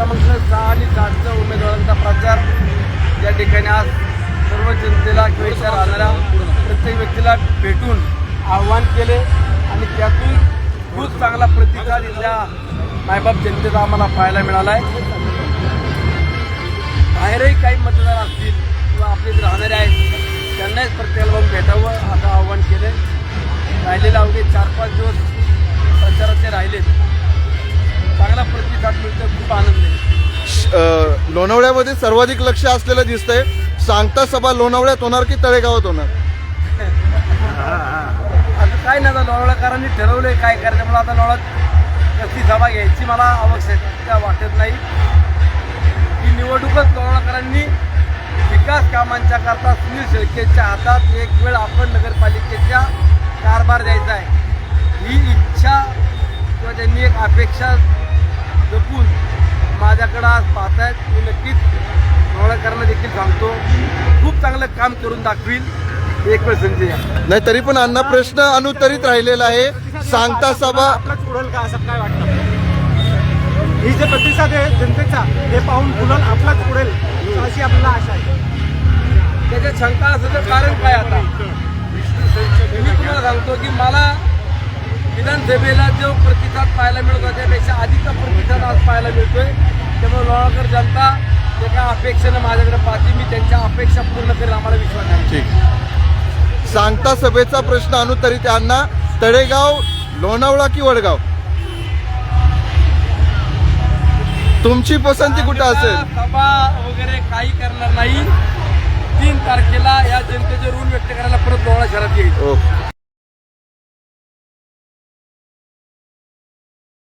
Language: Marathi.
क्रमांक सहा आणि सातच्या उमेदवारांचा प्रचार. या ठिकाणी आज सर्व जनतेला किंवा राहणाऱ्या प्रत्येक व्यक्तीला भेटून आव्हान केले आणि त्यातून खूप चांगला प्रतिसाद इथल्या मायबाप जनतेचा आम्हाला पाहायला मिळाला आहे बाहेरही काही मतदार असतील किंवा आपले राहणारे आहेत त्यांनाही प्रत्येकाला भेटावं असं आव्हान केलं राहिलेले अवघे चार पाच दिवस प्रतिसाद मिळतो खूप आनंद आहे. लोणावळ्यामध्ये सर्वाधिक लक्ष असलेलं दिसतंय. सांगता सभा लोणावळ्यात होणार की तळेगावात होणार? आता काय नाही आता लोणावळ्याकरांनी ठरवलंय काय करायचं मला आता लोणावळ्यात कसली सभा घ्यायची मला आवश्यकता वाटत नाही. ही निवडणूकच लोणावळ्याकरांनी विकास कामांच्या करता सुनील शेळकेच्या हातात एक वेळ आपण नगरपालिकेच्या कारभार द्यायचा आहे. ही इच्छा किंवा त्यांनी एक अपेक्षा माझ्याकडं आज पाहतायत मी नक्कीच लोणावळ्याकरांना देखील सांगतो खूप चांगलं काम करून दाखवील. एक वेळ संधी नाही तरी पण अण्णा प्रश्न अनुत्तरित राहिलेला आहे. सांगता सभा आपलाच उडेल का? असं काय वाटतं? ही जे प्रतिसाद आहे जनतेचा हे पाहून फुलन आपलाच उडेल अशी आपल्याला आशा आहे. त्याच्यात शंका असण्याचं कारण काय आता? मी तुम्हाला सांगतो की मला विधानसभेला जो प्रतिसाद पाहायला मिळत होता त्यापेक्षा एका अपेक्षेनं माझ्याकडे पाहते मी त्यांच्या अपेक्षा पूर्ण करेल आम्हाला विश्वास आहे. ठीक. सांगता सभेचा प्रश्न अनुत्तरित आहे. अण्णा तळेगाव लोणावळा की वडगाव? तुमची पसंती कुठं असेल? सभा वगैरे काही करणार नाही. तीन तारखेला या जनतेचे ऋण व्यक्त करायला परत लोणावळा शहरात येईल.